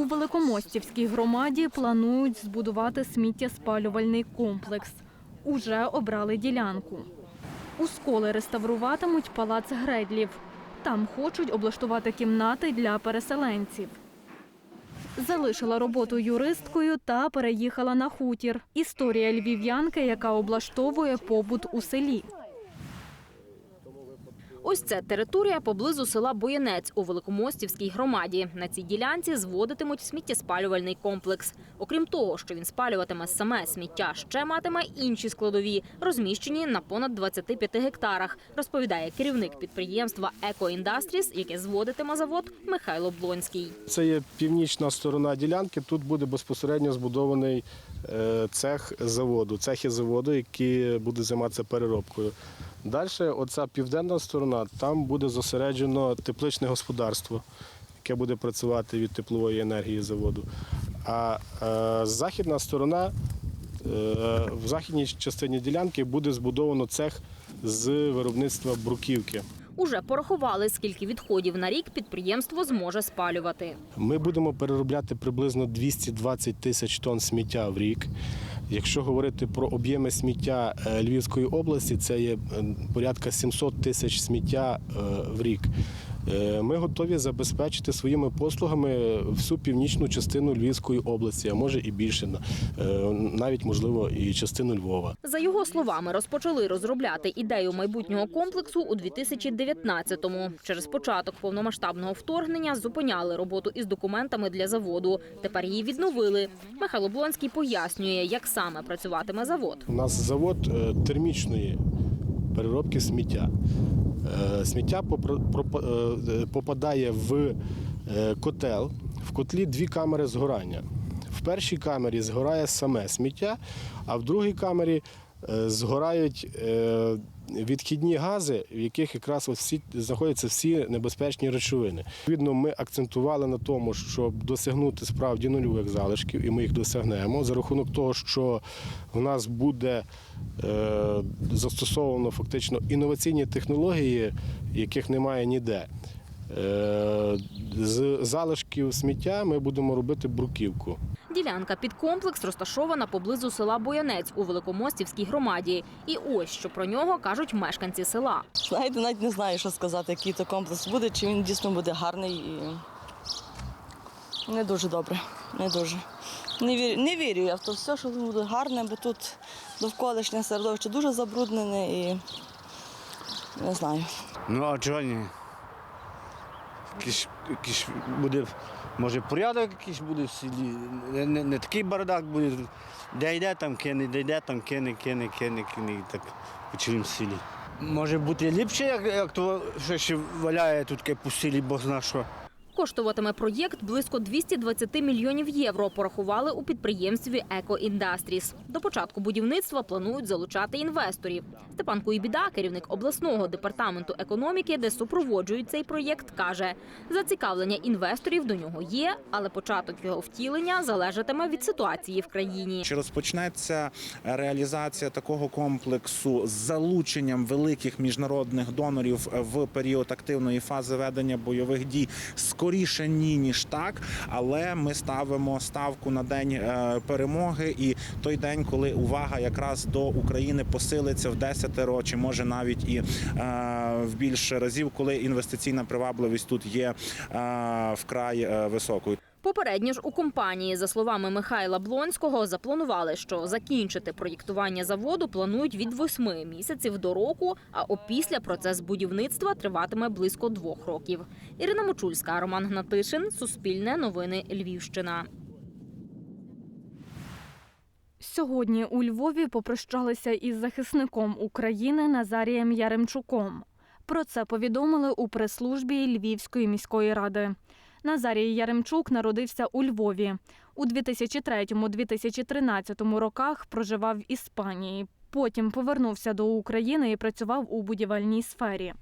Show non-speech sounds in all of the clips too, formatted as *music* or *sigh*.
У Великомостівській громаді планують збудувати сміттєспалювальний комплекс. Уже обрали ділянку. У сколи реставруватимуть палац Гредлів. Там хочуть облаштувати кімнати для переселенців. Залишила роботу юристкою та переїхала на хутір. Історія львів'янки, яка облаштовує побут у селі. Ось це територія поблизу села Боянець у Великомостівській громаді. На цій ділянці зводитимуть сміттєспалювальний комплекс. Окрім того, що він спалюватиме саме сміття, ще матиме інші складові, розміщені на понад 25 гектарах, розповідає керівник підприємства «Екоіндастріс», яке зводитиме завод Михайло Блонський. Це є північна сторона ділянки. Тут буде безпосередньо збудований е, цех заводу, цехи заводу, які будуть займатися переробкою. Далі, оця південна сторона, там буде зосереджено тепличне господарство, яке буде працювати від теплової енергії заводу. А е, західна сторона, е, в західній частині ділянки буде збудовано цех з виробництва бруківки. Уже порахували, скільки відходів на рік підприємство зможе спалювати. Ми будемо переробляти приблизно 220 тисяч тонн сміття в рік. Якщо говорити про об'єми сміття е, Львівської області, це є е, порядка 700 тисяч сміття е, в рік. Е, Ми готові забезпечити своїми послугами всю північну частину Львівської області, а може і більше, е, навіть можливо і частину Львова. За його словами, розпочали розробляти ідею майбутнього комплексу у 2019-му. Через початок повномасштабного вторгнення зупиняли роботу із документами для заводу. Тепер її відновили. Михайло Блонський пояснює, як саме працюватиме завод. У нас завод е, термічної переробки сміття. Е, Сміття е, попадає в е, котел. В котлі дві камери згорання. В першій камері згорає саме сміття, а в другій камері згорають відхідні гази, в яких якраз от всі знаходяться всі небезпечні речовини. Відповідно, ми акцентували на тому, щоб досягнути справді нульових залишків, і ми їх досягнемо за рахунок того, що в нас буде е, застосовано фактично інноваційні технології, яких немає ніде. Е, з залишків сміття ми будемо робити бруківку. Ділянка під комплекс розташована поблизу села Боянець у Великомостівській громаді. І ось що про нього кажуть мешканці села. Знаєте, навіть не знаю, що сказати, який то комплекс буде, чи він дійсно буде гарний і не дуже добре. Не дуже. Не вірю, не вірю я в то все, що буде гарне, бо тут довколишнє середовище дуже забруднене і не знаю. Ну, а чого ні? Якийсь, якийсь буде, може, порядок якийсь буде в селі. Не, не, не такий бардак буде. Де йде, там кине, де йде, там кине, кине, кине, кине. І так по цілому селі. Може бути ліпше, як, як то, що ще валяє тут по селі, бо зна що. Коштуватиме проєкт близько 220 мільйонів євро. Порахували у підприємстві «Екоіндастріс». До початку будівництва планують залучати інвесторів. Степан Куйбіда, керівник обласного департаменту економіки, де супроводжують цей проєкт, каже: зацікавлення інвесторів до нього є, але початок його втілення залежатиме від ситуації в країні. Чи розпочнеться реалізація такого комплексу з залученням великих міжнародних донорів в період активної фази ведення бойових дій? Скоріше ні, ніж так, але ми ставимо ставку на день е, перемоги і той день, коли увага якраз до України посилиться в десятеро, чи може навіть і е, в більше разів, коли інвестиційна привабливість тут є е, вкрай високою. Попередньо ж у компанії, за словами Михайла Блонського, запланували, що закінчити проєктування заводу планують від восьми місяців до року, а опісля процес будівництва триватиме близько двох років. Ірина Мочульська, Роман Гнатишин, Суспільне новини Львівщина. Сьогодні у Львові попрощалися із захисником України Назарієм Яремчуком. Про це повідомили у прес-службі Львівської міської ради. Назарій Яремчук народився у Львові. У 2003-2013 роках проживав в Іспанії. Потім повернувся до України і працював у будівельній сфері.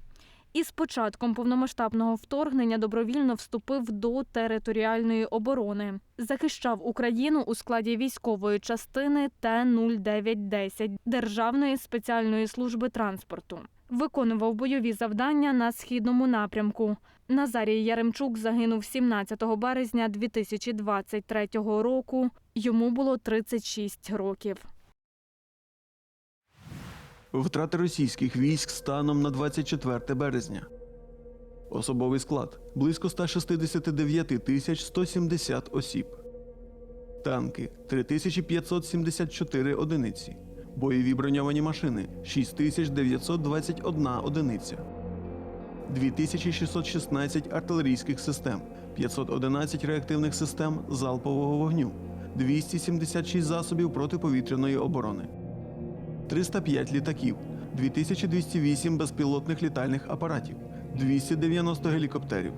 І з початком повномасштабного вторгнення добровільно вступив до територіальної оборони. Захищав Україну у складі військової частини Т-0910 Державної спеціальної служби транспорту. Виконував бойові завдання на східному напрямку. Назарій Яремчук загинув 17 березня 2023 року. Йому було 36 років. Втрати російських військ станом на 24 березня. Особовий склад близько 169 тисяч 170 осіб. Танки 3574 одиниці. Бойові броньовані машини 6921 одиниця. 2616 артилерійських систем, 511 реактивних систем залпового вогню, 276 засобів протиповітряної оборони. 305 літаків, 2208 безпілотних літальних апаратів, 290 гелікоптерів.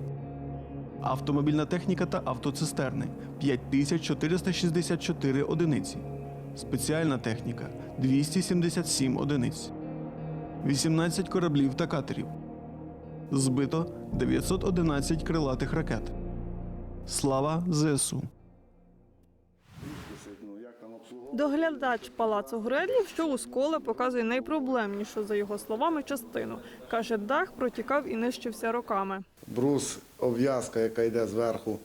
Автомобільна техніка та автоцистерни 5464 одиниці. Спеціальна техніка 277 одиниць. 18 кораблів та катерів. Збито 911 крилатих ракет. Слава ЗСУ! Доглядач палацу Гредлів, що у сколе показує найпроблемнішу, за його словами, частину. Каже, дах протікав і нищився роками. брус, обв'язка, яка йде зверху,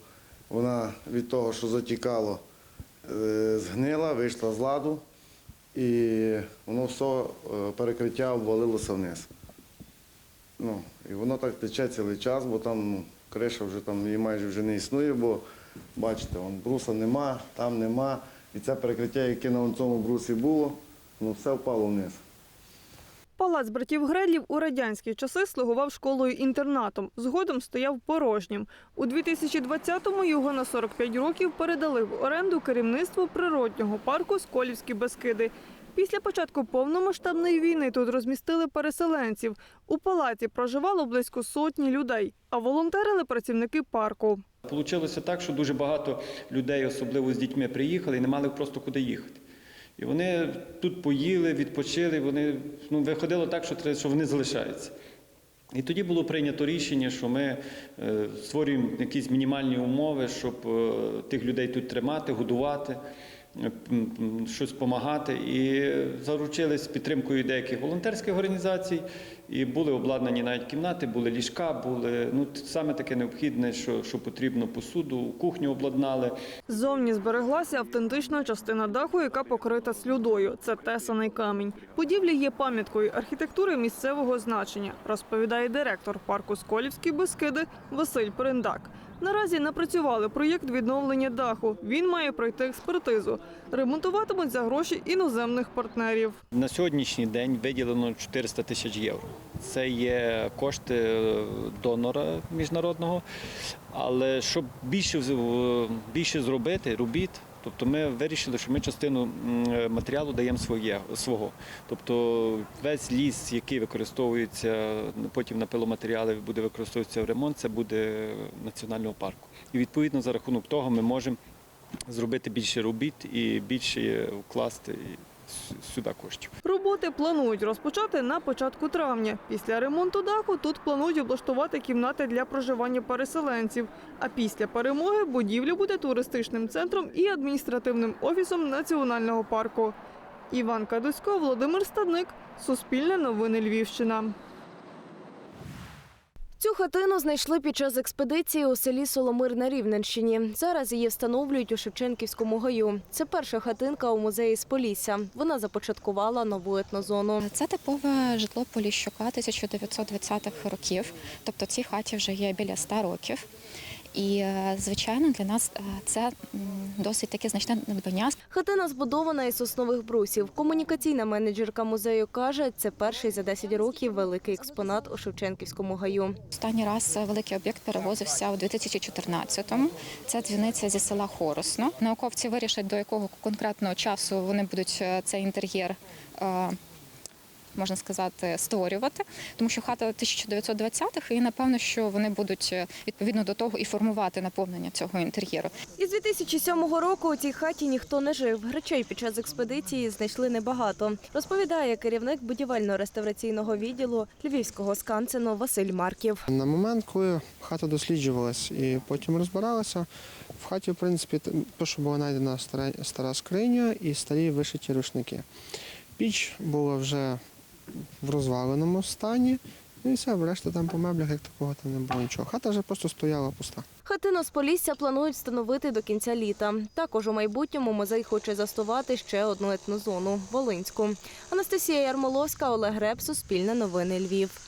вона від того, що затікало, згнила, вийшла з ладу, і воно все е, перекриття обвалилося вниз. Ну, і воно так тече цілий час, бо там ну, криша вже там її майже вже не існує, бо бачите, вон, бруса нема, там нема. І це перекриття, яке на цьому брусі було, ну, все впало вниз. Палац братів Гредлів у радянські часи слугував школою-інтернатом. Згодом стояв порожнім. У 2020-му його на 45 років передали в оренду керівництву природнього парку Сколівські Бескиди. Після початку повномасштабної війни тут розмістили переселенців. У палаці проживало близько сотні людей, а волонтерили працівники парку. Получилося так, що дуже багато людей, особливо з дітьми, приїхали і не мали просто куди їхати. І вони тут поїли, відпочили, вони ну, виходило так, що, що вони залишаються. І тоді було прийнято рішення, що ми е, створюємо якісь мінімальні умови, щоб е, тих людей тут тримати, годувати, щось допомагати. І заручились підтримкою деяких волонтерських організацій, і були обладнані навіть кімнати, були ліжка, були ну, саме таке необхідне, що, що потрібно посуду, кухню обладнали. Ззовні збереглася автентична частина даху, яка покрита слюдою. Це тесаний камінь. Будівля є пам'яткою архітектури місцевого значення, розповідає директор парку Сколівські Бескиди Василь Перендак. Наразі напрацювали проєкт відновлення даху. Він має пройти експертизу. Ремонтуватимуть за гроші іноземних партнерів. На сьогоднішній день виділено 400 тисяч євро. Це є кошти е, донора міжнародного. Але щоб більше, в- більше зробити робіт, тобто ми вирішили, що ми частину матеріалу даємо своє, свого. Тобто весь ліс, який використовується потім на пиломатеріали, буде використовуватися в ремонт, це буде національного парку. І відповідно за рахунок того ми можемо зробити більше робіт і більше вкласти сюди коштів. Роботи планують розпочати на початку травня. Після ремонту даху тут планують облаштувати кімнати для проживання переселенців. А після перемоги будівля буде туристичним центром і адміністративним офісом національного парку. Іван Кадусько, Володимир Стадник, Суспільне новини Львівщина. Цю хатину знайшли під час експедиції у селі Соломир на Рівненщині. Зараз її встановлюють у Шевченківському гаю. Це перша хатинка у музеї з Полісся. Вона започаткувала нову етнозону. Це типове житло Поліщука 1920-х років. Тобто цій хаті вже є біля 100 років. І, е, звичайно, для нас е, це досить таке значне надбання. Хатина збудована із соснових брусів. Комунікаційна менеджерка музею каже, це перший за 10 років великий експонат у Шевченківському гаю. Останній раз великий об'єкт перевозився у 2014-му. Це дзвіниця зі села Хоросно. Науковці вирішать, до якого конкретного часу вони будуть е, цей інтер'єр е, можна сказати, створювати, тому що хата 1920-х, і напевно, що вони будуть е, відповідно до того і формувати наповнення цього інтер'єру. Із 2007 року у цій хаті ніхто не жив. Речей під час експедиції знайшли небагато. Розповідає керівник будівельно-реставраційного відділу львівського скансену Василь Марків. На момент, коли хата досліджувалась і потім розбиралася, в хаті, в принципі, те, що була знайдена стара, стара скриня і старі вишиті рушники. Піч була вже в розваленому стані, ну і все, решта там по меблях, як такого там не було нічого. Хата вже просто стояла пуста. Хатину з Полісся планують встановити до кінця літа. Також у майбутньому музей хоче заснувати ще одну етнозону Волинську. Анастасія Ярмоловська, Олег Греб, Суспільне новини Львів.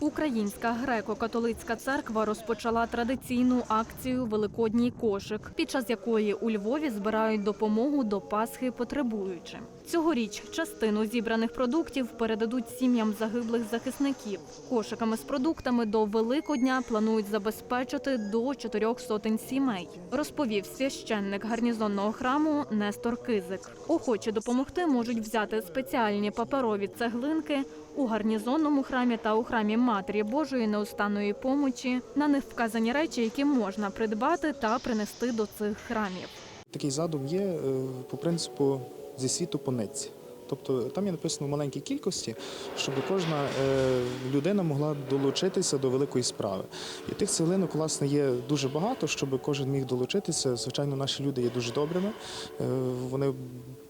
Українська греко-католицька церква розпочала традиційну акцію Великодній кошик, під час якої у Львові збирають допомогу до Пасхи потребуючим. Цьогоріч частину зібраних продуктів передадуть сім'ям загиблих захисників. Кошиками з продуктами до Великодня планують забезпечити до чотирьох сотень сімей, розповів священник гарнізонного храму Нестор Кизик. Охочі допомогти можуть взяти спеціальні паперові цеглинки у гарнізонному храмі та у храмі Матері Божої неустанної помочі. На них вказані речі, які можна придбати та принести до цих храмів. Такий задум є е, по принципу зі світу по нитці. Тобто там є написано в маленькій кількості, щоб кожна е, людина могла долучитися до великої справи. І тих цеглинок, власне, є дуже багато, щоб кожен міг долучитися. Звичайно, наші люди є дуже добрими. Е, Вони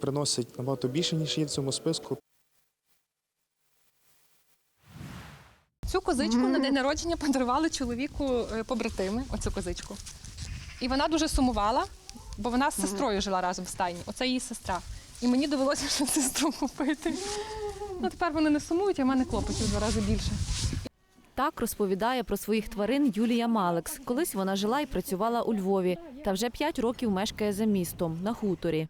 приносять набагато більше, ніж є в цьому списку. Цю козичку на день народження подарували чоловіку е, побратими, оцю козичку. І вона дуже сумувала, бо вона з сестрою жила разом в стайні. Оце її сестра. І мені довелося ще сестру купити. Ну тепер вони не сумують, а в мене клопотів два рази більше. Так розповідає про своїх тварин Юлія Малекс. Колись вона жила і працювала у Львові, та вже п'ять років мешкає за містом на хуторі.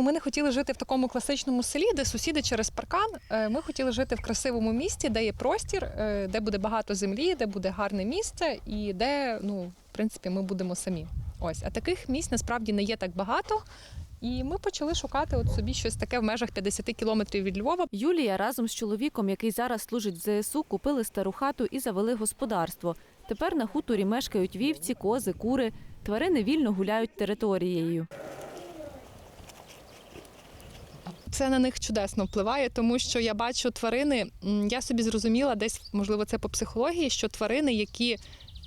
Ми не хотіли жити в такому класичному селі, де сусіди через паркан. Е, Ми хотіли жити в красивому місті, де є простір, е, де буде багато землі, де буде гарне місце і де, ну, в принципі, ми будемо самі. Ось, а таких місць насправді не є так багато. І ми почали шукати от собі щось таке в межах 50 кілометрів від Львова. Юлія разом з чоловіком, який зараз служить в ЗСУ, купили стару хату і завели господарство. Тепер на хуторі мешкають вівці, кози, кури. Тварини вільно гуляють територією. Це на них чудесно впливає, тому що я бачу тварини. Я собі зрозуміла, десь можливо це по психології, що тварини, які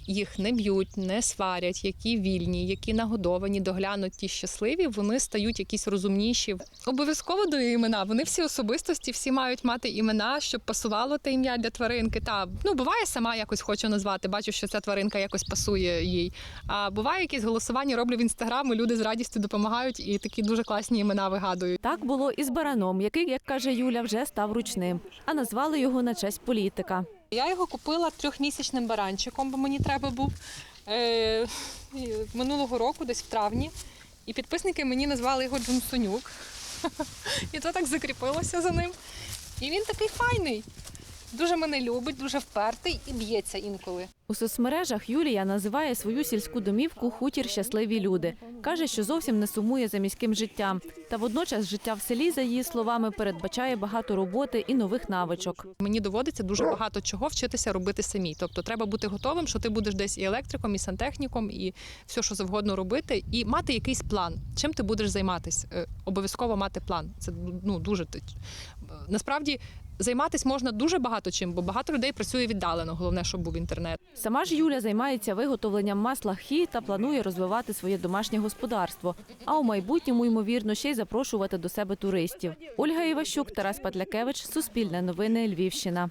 їх не б'ють, не сварять, які вільні, які нагодовані, доглянуті, щасливі, вони стають якісь розумніші. Обов'язково даю імена. Вони всі особистості, всі мають мати імена, щоб пасувало те ім'я для тваринки. Та ну буває, сама якось хочу назвати. Бачу, що ця тваринка якось пасує їй. А буває якісь голосування, роблю в інстаграм, і люди з радістю допомагають і такі дуже класні імена вигадують. Так було і з бараном, який, як каже Юля, вже став ручним, а назвали його на честь політика. Я його купила трьохмісячним баранчиком, бо мені треба був е, минулого року, десь в травні. І підписники мені назвали його Джунсунюк. *laughs* І то так закріпилося за ним. І він такий файний. Дуже мене любить, дуже впертий і б'ється інколи. У соцмережах Юлія називає свою сільську домівку хутір щасливі люди. Каже, що зовсім не сумує за міським життям. Та водночас життя в селі, за її словами, передбачає багато роботи і нових навичок. Мені доводиться дуже багато чого вчитися робити самі. Тобто треба бути готовим, що ти будеш десь і електриком, і сантехніком, і все, що завгодно робити, і мати якийсь план. Чим ти будеш займатися? Е, Обов'язково мати план. Це ну дуже насправді. Займатися можна дуже багато чим, бо багато людей працює віддалено. Головне, щоб був інтернет. Сама ж Юля займається виготовленням масла хі та планує розвивати своє домашнє господарство. А у майбутньому, ймовірно, ще й запрошувати до себе туристів. Ольга Іващук, Тарас Патлякевич, Суспільне новини, Львівщина.